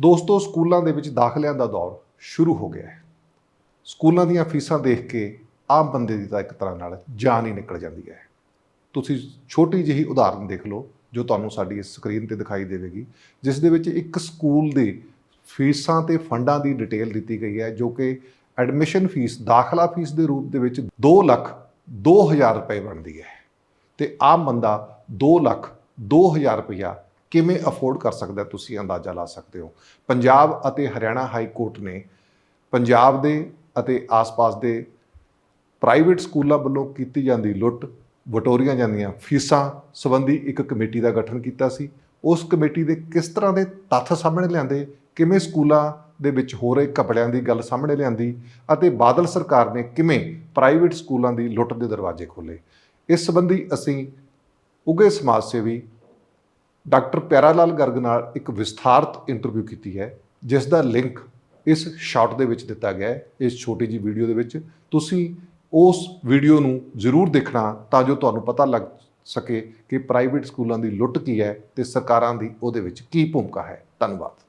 ਦੋਸਤੋ, ਸਕੂਲਾਂ ਦੇ ਵਿੱਚ ਦਾਖਲਿਆਂ ਦਾ ਦੌਰ ਸ਼ੁਰੂ ਹੋ ਗਿਆ ਹੈ। ਸਕੂਲਾਂ ਦੀਆਂ ਫੀਸਾਂ ਦੇਖ ਕੇ ਆਮ ਬੰਦੇ ਦੀ ਤਾਂ ਇੱਕ ਤਰ੍ਹਾਂ ਨਾਲ ਜਾਨ ਹੀ ਨਿਕਲ ਜਾਂਦੀ ਹੈ। ਤੁਸੀਂ ਛੋਟੀ ਜਿਹੀ ਉਦਾਹਰਨ ਦੇਖ ਲਓ, ਜੋ ਤੁਹਾਨੂੰ ਸਾਡੀ ਇਸ ਸਕਰੀਨ ਤੇ ਦਿਖਾਈ ਦੇਵੇਗੀ, ਜਿਸ ਦੇ ਵਿੱਚ ਇੱਕ ਸਕੂਲ ਦੇ ਫੀਸਾਂ ਤੇ ਫੰਡਾਂ ਦੀ ਡਿਟੇਲ ਦਿੱਤੀ ਗਈ ਹੈ, ਜੋ ਕਿ ਐਡਮਿਸ਼ਨ ਫੀਸ, ਦਾਖਲਾ ਫੀਸ ਦੇ ਰੂਪ ਦੇ ਵਿੱਚ 2 ਲੱਖ 2000 ਰੁਪਏ ਬਣਦੀ ਹੈ। ਤੇ ਆਮ ਬੰਦਾ 2 ਲੱਖ 2000 ਰੁਪਇਆ ਕਿਵੇਂ ਅਫੋਰਡ ਕਰ ਸਕਦਾ ਤੁਸੀਂ ਅੰਦਾਜ਼ਾ ਲਾ ਸਕਦੇ ਹੋ? ਪੰਜਾਬ ਅਤੇ ਹਰਿਆਣਾ ਹਾਈ ਕੋਰਟ ਨੇ ਪੰਜਾਬ ਦੇ ਅਤੇ ਆਸ-ਪਾਸ ਦੇ ਪ੍ਰਾਈਵੇਟ ਸਕੂਲਾਂ ਵੱਲੋਂ ਕੀਤੀ ਜਾਂਦੀ ਲੁੱਟ, ਵਟੋਰੀਆਂ ਜਾਂਦੀਆਂ ਫੀਸਾਂ ਸੰਬੰਧੀ ਇੱਕ ਕਮੇਟੀ ਦਾ ਗਠਨ ਕੀਤਾ ਸੀ। ਉਸ ਕਮੇਟੀ ਦੇ ਕਿਸ ਤਰ੍ਹਾਂ ਦੇ ਤੱਥ ਸਾਹਮਣੇ ਲਿਆਂਦੇ? ਕਿਵੇਂ ਸਕੂਲਾਂ ਦੇ ਵਿੱਚ ਹੋ ਰਹੇ ਕਪੜਿਆਂ ਦੀ ਗੱਲ ਸਾਹਮਣੇ ਲਿਆਂਦੀ? ਅਤੇ ਬਾਦਲ ਸਰਕਾਰ ਨੇ ਕਿਵੇਂ ਪ੍ਰਾਈਵੇਟ ਸਕੂਲਾਂ ਦੀ ਲੁੱਟ ਦੇ ਦਰਵਾਜ਼ੇ ਖੋਲੇ ਇਸ ਸੰਬੰਧੀ ਅਸੀਂ ਉਗੇ ਸਮਾਜ ਸੇਵੀ ਡਾਕਟਰ ਪਿਆਰਾ ਲਾਲ ਗਰਗ ਨਾਲ ਇੱਕ ਵਿਸਥਾਰਤ ਇੰਟਰਵਿਊ ਕੀਤੀ ਹੈ ਜਿਸ ਦਾ ਲਿੰਕ ਇਸ ਸ਼ਾਰਟ ਦੇ ਵਿੱਚ ਦਿੱਤਾ ਗਿਆ ਹੈ, ਇਸ ਛੋਟੀ ਜੀ ਵੀਡੀਓ ਦੇ ਵਿੱਚ। ਤੁਸੀਂ ਉਸ ਵੀਡੀਓ ਨੂੰ ਜ਼ਰੂਰ ਦੇਖਣਾ ਤਾਂ ਜੋ ਤੁਹਾਨੂੰ ਪਤਾ ਲੱਗ ਸਕੇ ਕਿ ਪ੍ਰਾਈਵੇਟ ਸਕੂਲਾਂ ਦੀ ਲੁੱਟ ਕੀ ਹੈ ਤੇ ਸਰਕਾਰਾਂ ਦੀ ਉਹਦੇ ਵਿੱਚ ਕੀ ਭੂਮਿਕਾ ਹੈ। ਧੰਨਵਾਦ।